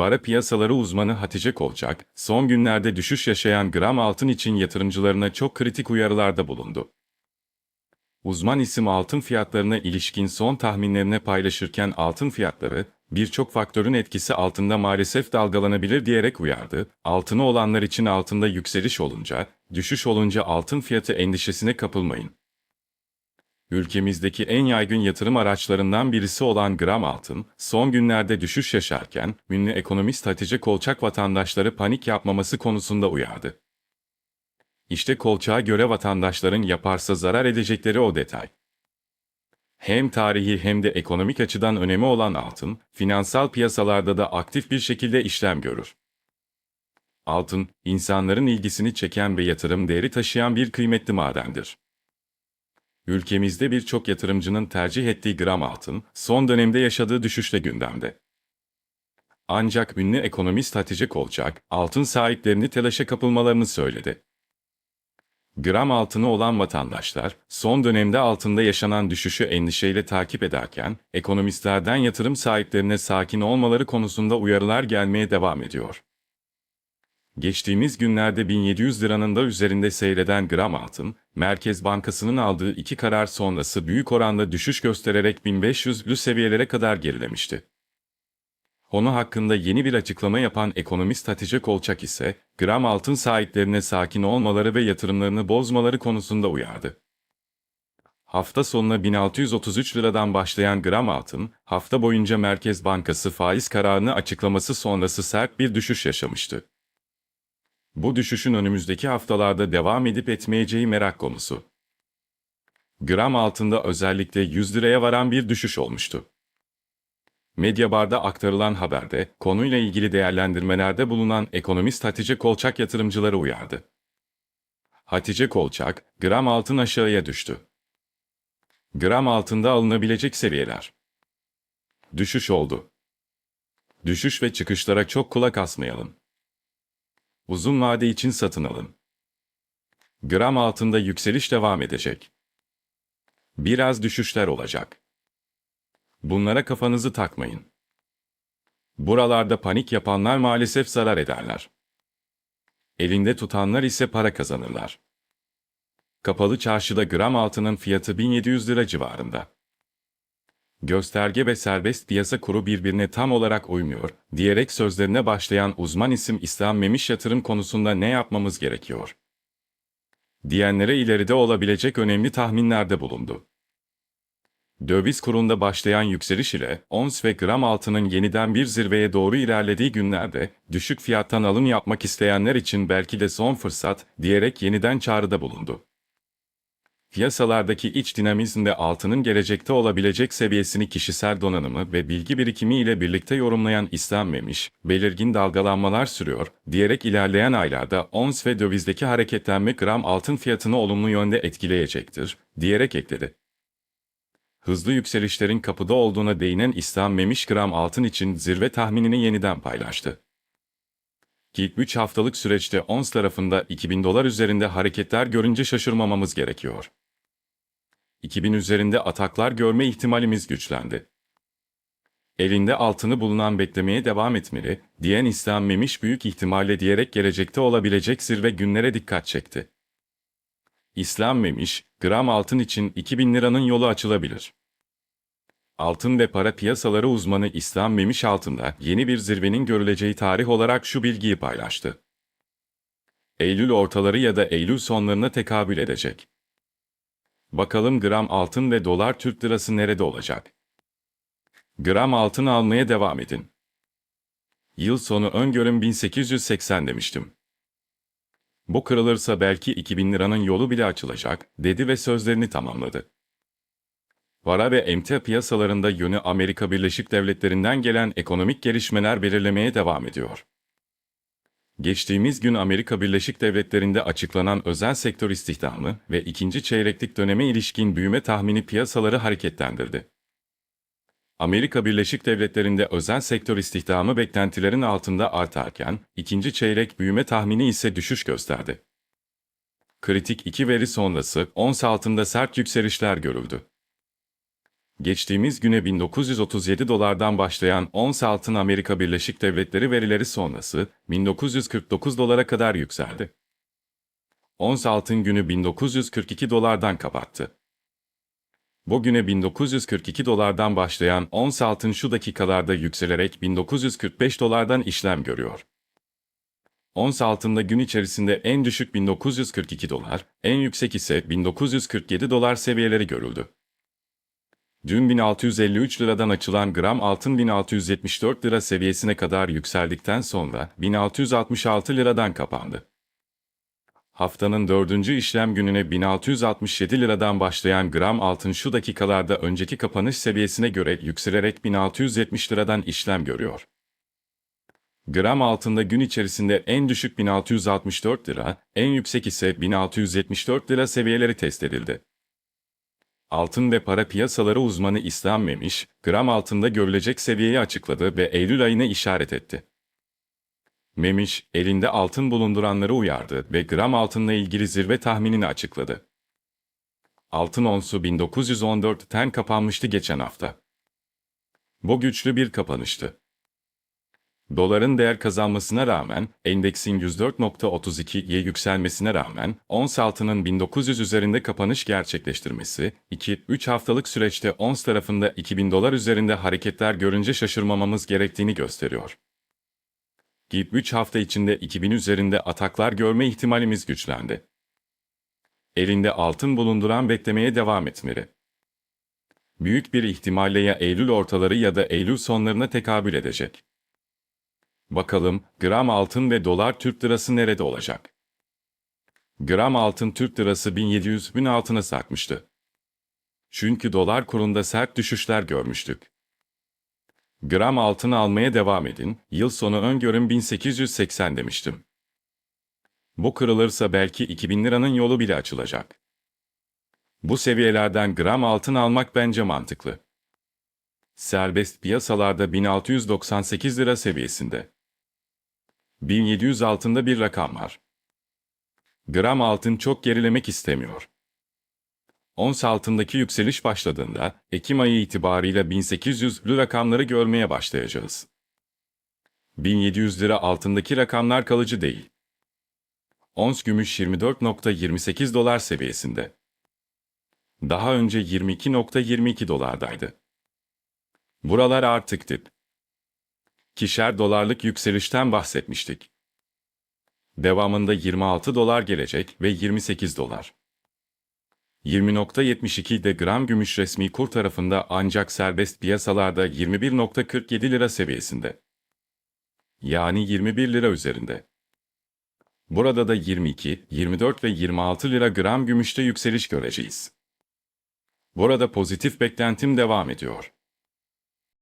Bara piyasaları uzmanı Hatice Kolçak, son günlerde düşüş yaşayan gram altın için yatırımcılarına çok kritik uyarılarda bulundu. Uzman isim altın fiyatlarına ilişkin son tahminlerini paylaşırken altın fiyatları, birçok faktörün etkisi altında maalesef dalgalanabilir diyerek uyardı. Altını olanlar için altında yükseliş olunca, düşüş olunca altın fiyatı endişesine kapılmayın. Ülkemizdeki en yaygın yatırım araçlarından birisi olan gram altın, son günlerde düşüş yaşarken, ünlü ekonomist Hatice Kolçak vatandaşları panik yapmaması konusunda uyardı. İşte Kolçak'a göre vatandaşların yaparsa zarar edecekleri o detay. Hem tarihi hem de ekonomik açıdan önemi olan altın, finansal piyasalarda da aktif bir şekilde işlem görür. Altın, insanların ilgisini çeken ve yatırım değeri taşıyan bir kıymetli madendir. Ülkemizde birçok yatırımcının tercih ettiği gram altın, son dönemde yaşadığı düşüşle gündemde. Ancak ünlü ekonomist Hatice Kolçak, altın sahiplerini telaşa kapılmalarını söyledi. Gram altını olan vatandaşlar, son dönemde altında yaşanan düşüşü endişeyle takip ederken, ekonomistlerden yatırım sahiplerine sakin olmaları konusunda uyarılar gelmeye devam ediyor. Geçtiğimiz günlerde 1700 liranın da üzerinde seyreden gram altın, Merkez Bankası'nın aldığı iki karar sonrası büyük oranda düşüş göstererek 1500'lü seviyelere kadar gerilemişti. Konu hakkında yeni bir açıklama yapan ekonomist Hatice Kolçak ise, gram altın sahiplerine sakin olmaları ve yatırımlarını bozmaları konusunda uyardı. Hafta sonuna 1633 liradan başlayan gram altın, hafta boyunca Merkez Bankası faiz kararını açıklaması sonrası sert bir düşüş yaşamıştı. Bu düşüşün önümüzdeki haftalarda devam edip etmeyeceği merak konusu. Gram altında özellikle 100 liraya varan bir düşüş olmuştu. Medyabar'da aktarılan haberde konuyla ilgili değerlendirmelerde bulunan ekonomist Hatice Kolçak yatırımcıları uyardı. Hatice Kolçak, gram altın aşağıya düştü. Gram altında alınabilecek seviyeler. Düşüş oldu. Düşüş ve çıkışlara çok kulak asmayalım. Uzun vade için satın alın. Gram altında yükseliş devam edecek. Biraz düşüşler olacak. Bunlara kafanızı takmayın. Buralarda panik yapanlar maalesef zarar ederler. Elinde tutanlar ise para kazanırlar. Kapalı çarşıda gram altının fiyatı 1700 lira civarında. Gösterge ve serbest piyasa kuru birbirine tam olarak uymuyor, diyerek sözlerine başlayan uzman isim İslam Memiş yatırım konusunda ne yapmamız gerekiyor? Diyenlere ileride olabilecek önemli tahminlerde bulundu. Döviz kurunda başlayan yükseliş ile ons ve gram altının yeniden bir zirveye doğru ilerlediği günlerde düşük fiyattan alım yapmak isteyenler için belki de son fırsat diyerek yeniden çağrıda bulundu. Piyasalardaki iç dinamizmde altının gelecekte olabilecek seviyesini kişisel donanımı ve bilgi birikimi ile birlikte yorumlayan İslam Memiş, belirgin dalgalanmalar sürüyor, diyerek ilerleyen aylarda ons ve dövizdeki hareketlenme gram altın fiyatını olumlu yönde etkileyecektir, diyerek ekledi hızlı yükselişlerin kapıda olduğuna değinen İslam Memiş gram altın için zirve tahminini yeniden paylaştı. İlk 3 haftalık süreçte ons tarafında 2000 dolar üzerinde hareketler görünce şaşırmamamız gerekiyor. 2000 üzerinde ataklar görme ihtimalimiz güçlendi. Elinde altını bulunan beklemeye devam etmeli, diyen İslam Memiş büyük ihtimalle diyerek gelecekte olabilecek zirve günlere dikkat çekti. İslam Memiş, gram altın için 2000 liranın yolu açılabilir. Altın ve para piyasaları uzmanı İslam Memiş altında yeni bir zirvenin görüleceği tarih olarak şu bilgiyi paylaştı. Eylül ortaları ya da Eylül sonlarına tekabül edecek. Bakalım gram altın ve dolar Türk lirası nerede olacak? Gram altın almaya devam edin. Yıl sonu öngörüm 1880 demiştim. Bu kırılırsa belki 2000 liranın yolu bile açılacak, dedi ve sözlerini tamamladı. Para ve emtia piyasalarında yönü Amerika Birleşik Devletleri'nden gelen ekonomik gelişmeler belirlemeye devam ediyor. Geçtiğimiz gün Amerika Birleşik Devletleri'nde açıklanan özel sektör istihdamı ve ikinci çeyreklik döneme ilişkin büyüme tahmini piyasaları hareketlendirdi. Amerika Birleşik Devletleri'nde özel sektör istihdamı beklentilerin altında artarken, ikinci çeyrek büyüme tahmini ise düşüş gösterdi. Kritik iki veri sonrası ons altında sert yükselişler görüldü. Geçtiğimiz güne 1937 dolardan başlayan ons altın Amerika Birleşik Devletleri verileri sonrası 1949 dolara kadar yükseldi. Ons altın günü 1942 dolardan kapattı. Bugüne 1942 dolardan başlayan ons altın şu dakikalarda yükselerek 1945 dolardan işlem görüyor. Ons altında gün içerisinde en düşük 1942 dolar, en yüksek ise 1947 dolar seviyeleri görüldü. Dün 1653 liradan açılan gram altın 1674 lira seviyesine kadar yükseldikten sonra 1666 liradan kapandı. Haftanın dördüncü işlem gününe 1667 liradan başlayan gram altın şu dakikalarda önceki kapanış seviyesine göre yükselerek 1670 liradan işlem görüyor. Gram altında gün içerisinde en düşük 1664 lira, en yüksek ise 1674 lira seviyeleri test edildi. Altın ve para piyasaları uzmanı İslam Memiş, gram altında görülecek seviyeyi açıkladı ve Eylül ayına işaret etti. Memiş, elinde altın bulunduranları uyardı ve gram altınla ilgili zirve tahminini açıkladı. Altın onsu 1914'ten kapanmıştı geçen hafta. Bu güçlü bir kapanıştı. Doların değer kazanmasına rağmen, endeksin 104.32'ye yükselmesine rağmen, ons altının 1900 üzerinde kapanış gerçekleştirmesi, 2-3 haftalık süreçte ons tarafında 2000 dolar üzerinde hareketler görünce şaşırmamamız gerektiğini gösteriyor. Gip 3 hafta içinde 2000 üzerinde ataklar görme ihtimalimiz güçlendi. Elinde altın bulunduran beklemeye devam etmeli. Büyük bir ihtimalle ya Eylül ortaları ya da Eylül sonlarına tekabül edecek. Bakalım gram altın ve dolar Türk lirası nerede olacak? Gram altın Türk lirası 1700 bin altına sarkmıştı. Çünkü dolar kurunda sert düşüşler görmüştük. Gram altın almaya devam edin, yıl sonu öngörüm 1880 demiştim. Bu kırılırsa belki 2000 liranın yolu bile açılacak. Bu seviyelerden gram altın almak bence mantıklı. Serbest piyasalarda 1698 lira seviyesinde. 1700 altında bir rakam var. Gram altın çok gerilemek istemiyor. Ons altındaki yükseliş başladığında Ekim ayı itibarıyla 1800'lü rakamları görmeye başlayacağız. 1700 lira altındaki rakamlar kalıcı değil. Ons gümüş 24.28 dolar seviyesinde. Daha önce 22.22 dolardaydı. Buralar artık dip. Kişer dolarlık yükselişten bahsetmiştik. Devamında 26 dolar gelecek ve 28 dolar. 20.72'de gram gümüş resmi kur tarafında ancak serbest piyasalarda 21.47 lira seviyesinde. Yani 21 lira üzerinde. Burada da 22, 24 ve 26 lira gram gümüşte yükseliş göreceğiz. Burada pozitif beklentim devam ediyor.